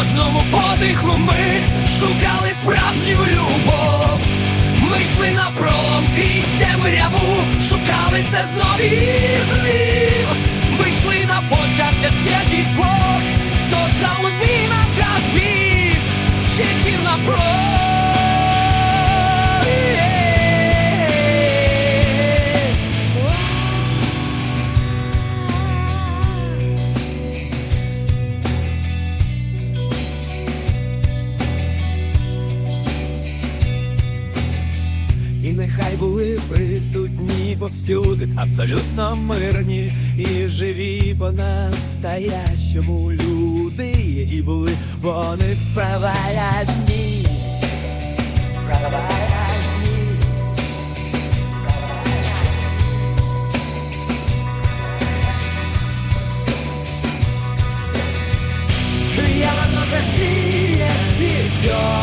кожному подиху ми шукали справжню любов. Ми йшли на пролом крізь темряву, шукали це знов і знів. Ми йшли на потяг, де святить Бог, создав за нам как ще чим на І нехай були присутні повсюди, абсолютно мирні і живі по-настоящому люди, і були вони справедні. Справедні. Я в одно Россия идет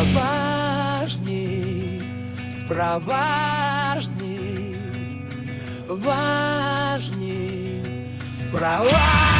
Справажні, справажні важні справа.